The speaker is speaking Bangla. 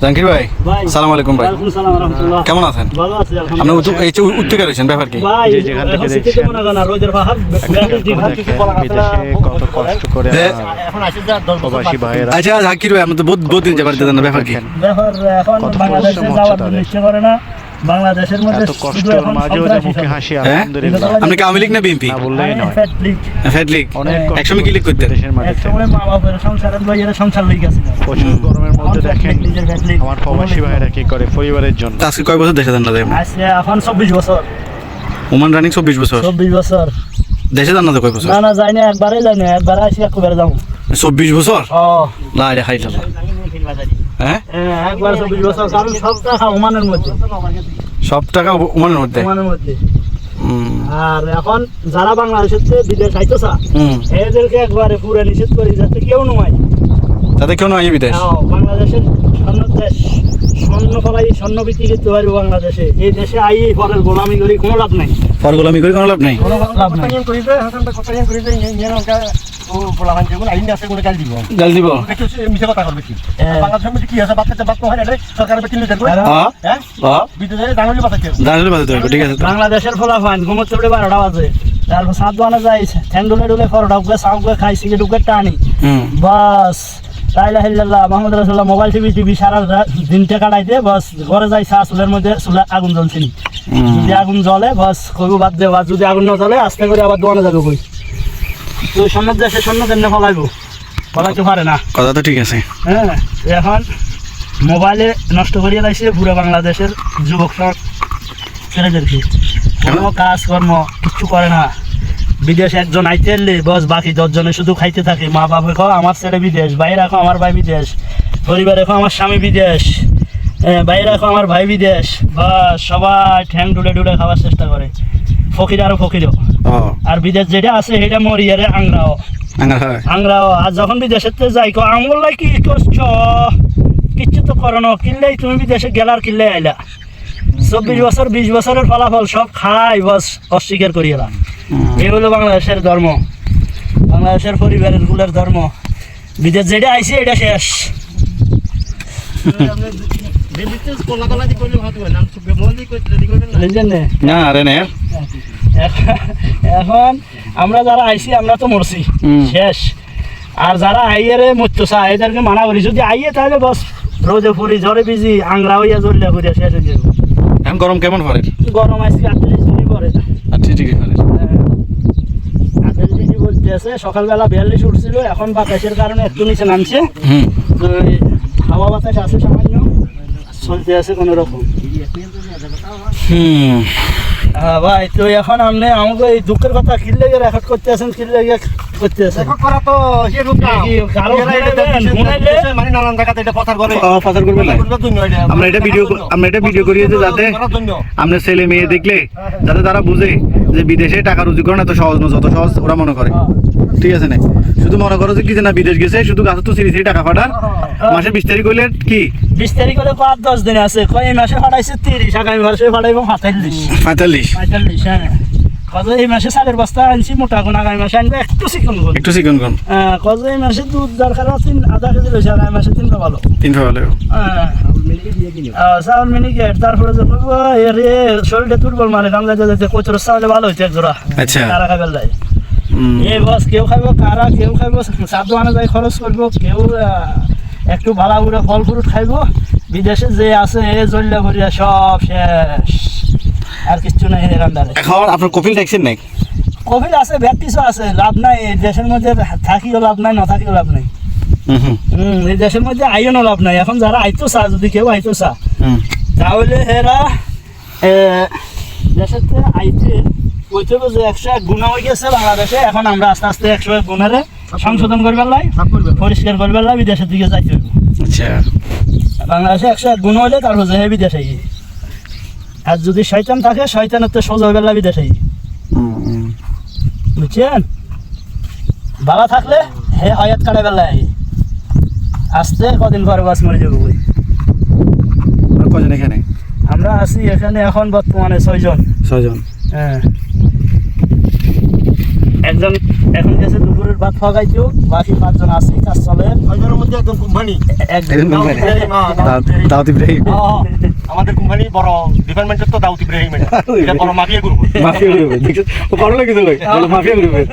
জাহাঙ্গীর ভাই। ভাই। সালাম আলাইকুম ভাই। কেমন আছেন? আপনি এই যে রয়েছেন ব্যাপার কি? আচ্ছা ভাই আপনি তো বহুত বহুত দিন যাবার ব্যাপার কি? বাংলাদেশের মধ্যে কষ্টের মাঝেও যে মুখে হাসি হ্যাঁ? আলহামদুলিল্লাহ। আপনি কি আওয়ামী লীগ না বিএনপি না বললেই নয়। ফ্যাট লিক। লীগ। অনেক একসময় কি লিগ করতেন? দেশের মাটিতে। মা বাপের সংসারের ভাইয়েরা সংসার লই গেছিল। প্রচুর গরমের আমার প্রবাসী ভাইয়েরা কি করে পরিবারের জন্য? আজকে কয় বছর দেশে যান না আজকে এখন চব্বিশ বছর। ওমান রানিং চব্বিশ বছর? চব্বিশ বছর। দেশে যান না কয় বছর? না না যাই না একবারে যাই না একবারে আসি একবারে যাব। চব্বিশ বছর? না এটা খাই ফেলা হ্যাঁ? হ্যাঁ, একবার চব্বিশ বছর কারণ সব টাকা ওমানের মধ্যে। সব টাকা ওমানের মধ্যে? ওমানের মধ্যে। আর এখন যারা বাংলাদেশের বিদেশ আইতেছা হুম। এদেরকে একবারে পুরো নিষেধ করি যাতে কেউ নয় তাতে কেউ নয় বিদেশ বাংলাদেশের স্বর্ণ দেশ স্বর্ণ ফলাই স্বর্ণ বিক্রি করতে পারবে বাংলাদেশে এই দেশে আই পরের গোলামি করি কোনো লাভ নাই পর গোলামি করে কোনো লাভ নেই লাভ নাই হ্যাঁ। হ্যাঁ হ্যাঁ। বাংলাদেশের ফাইন ঘুমোতে উঠে বারোটা বাজে তারপর সাত বানা যাই ঠ্যান্ডুলে ডুলে ফরোটা উঠবে সাউকে খাই সিগে ঢুকে টানি বাস লাইলা হিল্লাল্লাহ মোহাম্মদ রাসূলুল্লাহ মোবাইল টিভি টিভি সারা দিনটা কাটাইতে বাস ঘরে যাই চা চুলের মধ্যে চুলে আগুন জ্বলছিল যদি আগুন জ্বলে বাস কইব বাদ দে বাস যদি আগুন না জ্বলে আস্তে করে আবার দোয়ানো যাবে কই। তো সন্ন্যত দেশে সন্ন্যত এমনি ফলাইবো। ফলাইতে পারে না। কথা তো ঠিক আছে। হ্যাঁ এখন মোবাইলে নষ্ট করিয়ে লাইছে পুরো বাংলাদেশের যুবক ছেলেদেরকে। কোনো কাজ কর্ম কিচ্ছু করে না। বিদেশ একজন আইতে এলে বস বাকি দশজনে শুধু খাইতে থাকে। মা বাবা কো আমার ছেলে বিদেশ ভাই রাখো আমার ভাই বিদেশ পরিবার রাখো আমার স্বামী বিদেশ ভাই রাখো আমার ভাই বিদেশ। বাস সবাই ঠ্যাং ডুলে ডুলে খাওয়ার চেষ্টা করে। ফকির আরও ফকিরও। আর বিদেশ যেটা আছে সেটা মরিয়ারে আংরাও হয়। আর যখন বিদেশের যাই কো আমলাই কি করছ? কিচ্ছু তো করো কিনলেই তুমি বিদেশে গেলার কিনলে আইলা? চব্বিশ বছর বিশ বছরের ফলাফল সব খাই বস অস্বীকার করিয়েলাম এই হলো বাংলাদেশের ধর্ম। বাংলাদেশের পরিবারেরগুলোর ধর্ম। বিদেশ যেটা আইছে এটা শেষ। এখন- এখন আমরা যারা আইছি আমরা তো মরছি। শেষ। আর যারা আইয়ারে মরতো চা এদেরকে মানা করি। যদি আইয়ে তাহলে বস রোদে ফুরি ঝড়ে বিজি আংরা হইয়া জ্বলিয়া করিয়া শেষ হয়ে যাবে এখন গরম কেমন পড়ে? গরম আইসি আটত্রিশ ডিগ্রি ঠিক আছে আটত্রিশ ডিগ্রি বলতে আছে সকালবেলা বিয়াল্লিশ উঠছিল এখন বাতাসের কারণে একটু নিচে নামছে। হুম। হাওয়া বাতাস আছে সামান্য চলতে আছে কোনো রকম। হুম। হ্যাঁ ভাই তো এখন আপনি আমাকে এই দুঃখের কথা কিনলে গিয়ে রেকর্ড করতে আসেন কিনলে গিয়ে করতে আছেন? কারও শুনাইবেন, শুনাইলে ও, পাচার করবে না? আমরা এটা ভিডিও আমরা এটা ভিডিও করিয়েছি যাতে আমরা ছেলে মেয়ে দেখলে যাতে তারা বুঝে যে বিদেশে টাকা রুজি করে না তো সহজ না যত সহজ ওরা মনে করে। ঠিক আছে না? শুধু মনে করো যে কি যে না বিদেশ গেছে শুধু গাছে তো সিঁড়ি সিঁড়ি টাকা পাঠান। মাসে বিশ তারিখ হইলে কি? বিশ তারিখ হলে পাঁচ দশ দিন আছে। কয় এই মাসে ফাটাইছে? তিরিশ। আগামী মাসে ফাটাইবো সাতাইল্লিশ পঁয়তাল্লিশ। পঁয়তাল্লিশ হ্যাঁ। কত এই মাসে সাড়ের বস্তা আনছি মোটা কোন আগামী মাসে আনবে একটু চিকন কোন একটু চিকন কন কত এই মাসে দুধ দরকার তিন আধা কেজি রয়েছে আগামী মাসে তিনটা ভালো। হ্যাঁ। তারপরে শরীরটা দুর্বল মানে কামলা যেতে কচুর চাউলে ভালো হইতে এক জোড়া। আচ্ছা। তারা যায় এই বস কেউ খাইব কারা কেউ খাইব সাধ্য যায় খরচ করব কেউ একটু ভালো করে ফল ফ্রুট খাইব বিদেশে যে আছে এ জল্লা ভরিয়া সব শেষ। আর কিছু নাই এর আন্দারে এখন আপনার কপিল দেখছেন নাই কোভিড আছে ব্যাপটিসও আছে লাভ নাই এই দেশের মধ্যে থাকিও লাভ নাই না থাকিও লাভ নাই। হুম। এই দেশের মধ্যে আইও না লাভ নাই এখন যারা আইতো চা যদি কেউ আইতো চা তাহলে এরা এ, দেশের আইতে কইতে হবে যে একশো এক গুণা হয়ে গেছে বাংলাদেশে। এখন আমরা আস্তে আস্তে একশো এক গুণারে সংশোধন করবার লাই পরিষ্কার করবার লাই বিদেশের দিকে যাইতে হবে। আচ্ছা। বাংলাদেশে একশো এক গুণ হলে তারপর যে বিদেশে গিয়ে। আর যদি শয়তান থাকে শয়তানের তো সোজা লাই বিদেশে গিয়ে। বুঝছেন? বাবা থাকলে হে হয়াত কাটা বেলায় আসতে কদিন পরে বাস মরে যাব বই। কজন এখানে? আমরা আছি এখানে এখন বর্তমানে ছয়জন। ছয়জন। হ্যাঁ। একজন এখন গেছে দুপুরের ভাত খাওয়া খাইছো বাকি পাঁচজন আছে কাজ চলে। ছয়জনের মধ্যে একজন কোম্পানি একজন দাউদ কোম্পানি। ইব্রাহিম, হ্যাঁ, ইব্রাহিম। হ্যাঁ, আমাদের কোম্পানি বড় ডিপার্টমেন্টের তো দাউদ ইব্রাহিম এটা। বড় মাফিয়া গ্রুপ মাফিয়া গ্রুপ ও করল কিছু কই বলে মাফিয়া গ্রুপের